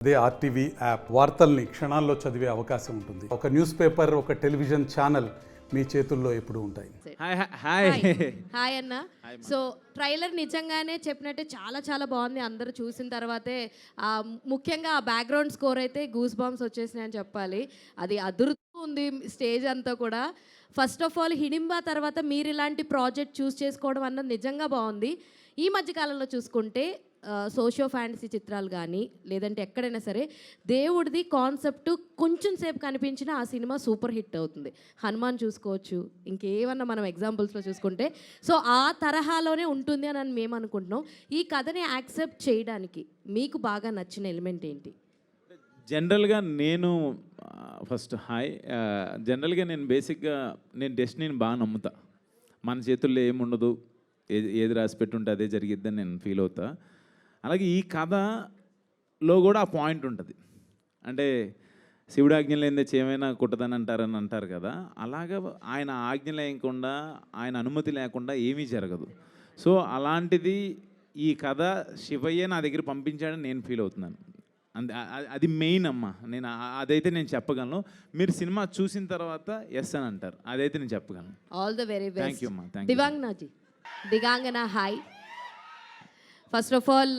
అదే RTV app వార్తల్ని క్షణాల్లో చదివే అవకాశం ఉంటుంది. ఒక న్యూస్ పేపర్ ఒక టెలివిజన్ ఛానల్ మీ చేతుల్లో ఎప్పుడూ ఉంటాయి. హాయ్ హాయ్ హాయ్ హాయ్ అన్న. సో ట్రైలర్ నిజంగానే చెప్పినట్టే చాలా చాలా బాగుంది. అందరూ చూసిన తర్వాతే ఆ, ముఖ్యంగా ఆ బ్యాక్గ్రౌండ్ స్కోర్ అయితే గూస్ బాంబ్స్ వచ్చేసినాయి అని చెప్పాలి. అది అదురుతూ ఉంది స్టేజ్ అంతా కూడా. ఫస్ట్ ఆఫ్ ఆల్ హిడింబా తర్వాత మీరు ఇలాంటి ప్రాజెక్ట్ చూస్ చేసుకోవడం అన్నది నిజంగా బాగుంది. ఈ మధ్య కాలంలో చూసుకుంటే సోషియో ఫ్యాంటసీ చిత్రాలు కానీ లేదంటే ఎక్కడైనా సరే దేవుడిది కాన్సెప్ట్ కొంచెం సేపు కనిపించినా ఆ సినిమా సూపర్ హిట్ అవుతుంది. హనుమాన్ చూసుకోవచ్చు. ఇంకేమన్నా మనం ఎగ్జాంపుల్స్లో చూసుకుంటే. సో ఆ తరహాలోనే ఉంటుంది అని మేము అనుకుంటున్నాం. ఈ కథని యాక్సెప్ట్ చేయడానికి మీకు బాగా నచ్చిన ఎలిమెంట్ ఏంటి? జనరల్గా నేను ఫస్ట్ హాయ్ జనరల్గా నేను బేసిక్గా నేను డెస్టినీని బాగా నమ్ముతా. మన చేతుల్లో ఏముండదు ఏది ఏది రాసి పెట్టుంటే అదే జరిగిద్దని నేను ఫీల్ అవుతా. అలాగే ఈ కథలో కూడా ఆ పాయింట్ ఉంటుంది. అంటే శివుడు ఆజ్ఞ లేనిదే ఏమైనా కుట్టదని అంటారని అంటారు కదా అలాగా ఆయన ఆజ్ఞ లేకుండా ఆయన అనుమతి లేకుండా ఏమీ జరగదు. సో అలాంటిది ఈ కథ శివయ్య నా దగ్గర పంపించాడని నేను ఫీల్ అవుతున్నాను. అంతే అది మెయిన్ అమ్మ. నేను అదైతే నేను చెప్పగలను. మీరు సినిమా చూసిన తర్వాత ఎస్ అని అంటారు. అదైతే నేను చెప్పగలను. All the very best you, అమ్మా. You. Divangana ji Digangana hi first of all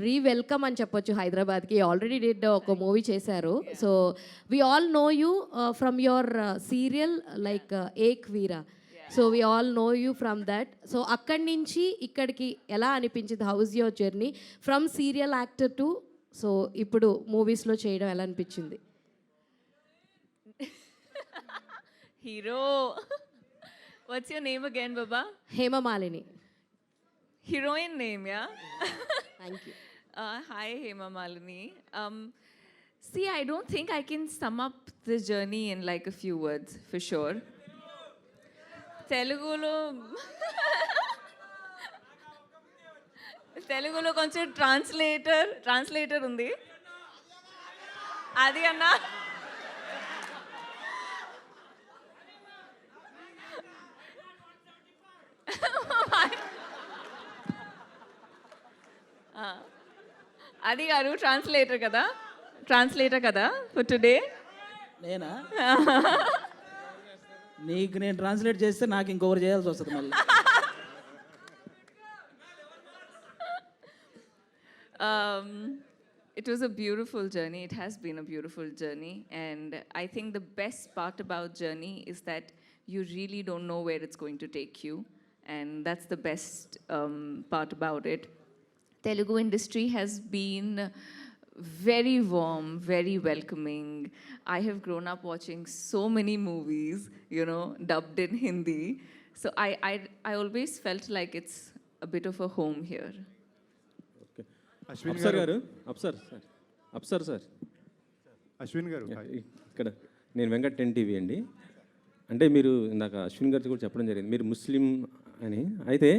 rewelcome అని చెప్పొచ్చు హైదరాబాద్కి. ఆల్రెడీ డిడ్ ఒక మూవీ చేశారు. So we all know you from your serial like Ek Veera so we all know you from that so అక్కడి నుంచి ఇక్కడికి ఎలా అనిపించింది? How's your journey from serial actor to so ఇప్పుడు మూవీస్లో చేయడం ఎలా అనిపించింది? Hero. What's your name again, Baba? Hema Malini. Heroine name, yeah? Thank you Uh, hi, Hema Malini. Um, see, I don't think I can sum up this journey in like a few words, for sure. తెలుగులో తెలుగులో కొంచెం translator translator ఉంది అది అన్నా అది గారు translator కదా translator కదా ఫర్ టుడే నేనా నీకు నేను ట్రాన్స్లేట్ చేస్తే నాకు ఇంకొకరు చేయాల్సి వస్తుంది మళ్ళీ um, it was a beautiful journey. It has been a beautiful journey. And I think the best part about journey is that you really don't know where it's going to take you. And that's the best um, part about it. Telugu industry has been very warm, very welcoming. I have grown up watching so many movies, you know, dubbed in Hindi. So I, I, I always felt like it's a bit of a home here. Ashwin గారు అప్సర్ sir అప్సర్ sir Ashwin గారు ఇక్కడ నేను Venkat ten TV అండి అంటే మీరు ఇందాక అశ్విన్ గారితో కూడా చెప్పడం జరిగింది మీరు ముస్లిం అని అయితే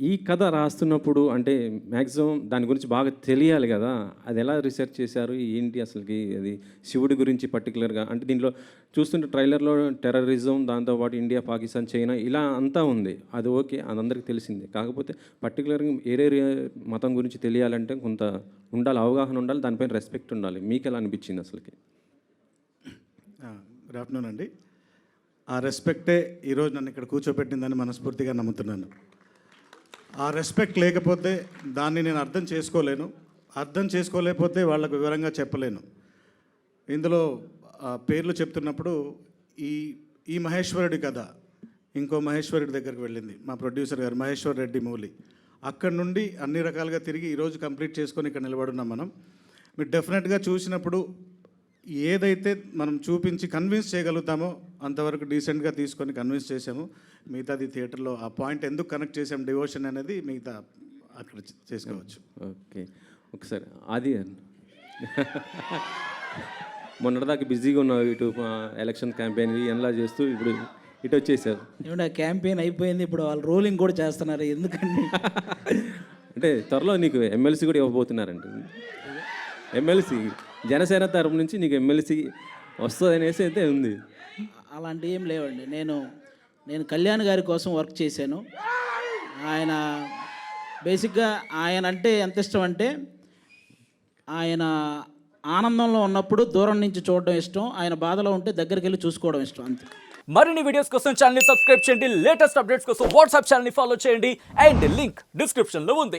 ఈ కథ రాస్తున్నప్పుడు అంటే మ్యాక్సిమం దాని గురించి బాగా తెలియాలి కదా. అది ఎలా రీసెర్చ్ చేశారు? ఏంటి అసలుకి అది శివుడి గురించి పర్టికులర్గా అంటే దీంట్లో చూస్తుంటే ట్రైలర్లో టెర్రరిజం దాంతోపాటు ఇండియా పాకిస్తాన్ చైనా ఇలా అంతా ఉంది. అది ఓకే అది అందరికీ తెలిసింది. కాకపోతే పర్టికులర్గా ఏరే మతం గురించి తెలియాలంటే కొంత ఉండాలి అవగాహన ఉండాలి దానిపైన రెస్పెక్ట్ ఉండాలి. మీకు ఎలా అనిపించింది అసలుకి? గుడ్ ఆఫ్టర్నూన్ అండి. ఆ రెస్పెక్టే ఈరోజు నన్ను ఇక్కడ కూర్చోబెట్టిందని మనస్ఫూర్తిగా నమ్ముతున్నాను. ఆ రెస్పెక్ట్ లేకపోతే దాన్ని నేను అర్థం చేసుకోలేను. అర్థం చేసుకోలేకపోతే వాళ్ళకు వివరంగా చెప్పలేను. ఇందులో ఆ, పేర్లు చెప్తున్నప్పుడు ఈ ఈ మహేశ్వరుడి కథ ఇంకో మహేశ్వరుడి దగ్గరికి వెళ్ళింది మా ప్రొడ్యూసర్ గారు మహేశ్వర్ రెడ్డి మౌలి. అక్కడ నుండి అన్ని రకాలుగా తిరిగి ఈరోజు కంప్లీట్ చేసుకొని ఇక్కడ నిలబడున్నాం మనం. మీరు డెఫినెట్గా చూసినప్పుడు ఏదైతే మనం చూపించి కన్విన్స్ చేయగలుగుతామో అంతవరకు డీసెంట్గా తీసుకొని కన్విన్స్ చేసాము మిగతాది థియేటర్లో ఆ పాయింట్ ఎందుకు కనెక్ట్ చేసాం డివోషన్ అనేది మిగతా అక్కడ చేసుకోవచ్చు. ఓకే. ఒకసారి అది మొన్నటిదాకా బిజీగా ఉన్నావు ఇటు ఆ, ఎలక్షన్ క్యాంపెయిన్ ఎలా చేస్తూ ఇప్పుడు ఇటు వచ్చేసారు ఏమంటే క్యాంపెయిన్ అయిపోయింది ఇప్పుడు వాళ్ళు రోలింగ్ కూడా చేస్తున్నారు ఎందుకండి? అంటే త్వరలో నీకు ఎమ్మెల్సీ కూడా ఇవ్వబోతున్నారంట ఎమ్మెల్సీ జనసేన తరపు నుంచి నీకు ఎమ్మెల్సీ వస్తుంది అనేసి అయితే ఉంది. అలాంటివి ఏం లేవండి. నేను నేను కళ్యాణ్ గారి కోసం వర్క్ చేశాను. ఆయన బేసిక్గా ఆయన అంటే ఎంత ఇష్టం అంటే ఆయన ఆనందంలో ఉన్నప్పుడు దూరం నుంచి చూడడం ఇష్టం ఆయన బాధలో ఉంటే దగ్గరికి వెళ్ళి చూసుకోవడం ఇష్టం అంతే. మరిన్ని వీడియోస్ కోసం ఛానల్ సబ్స్క్రైబ్ చేయండి. లేటెస్ట్ అప్డేట్స్ కోసం వాట్సాప్ ఛానల్ ఫాలో చేయండి. అండ్ లింక్ డిస్క్రిప్షన్లో ఉంది.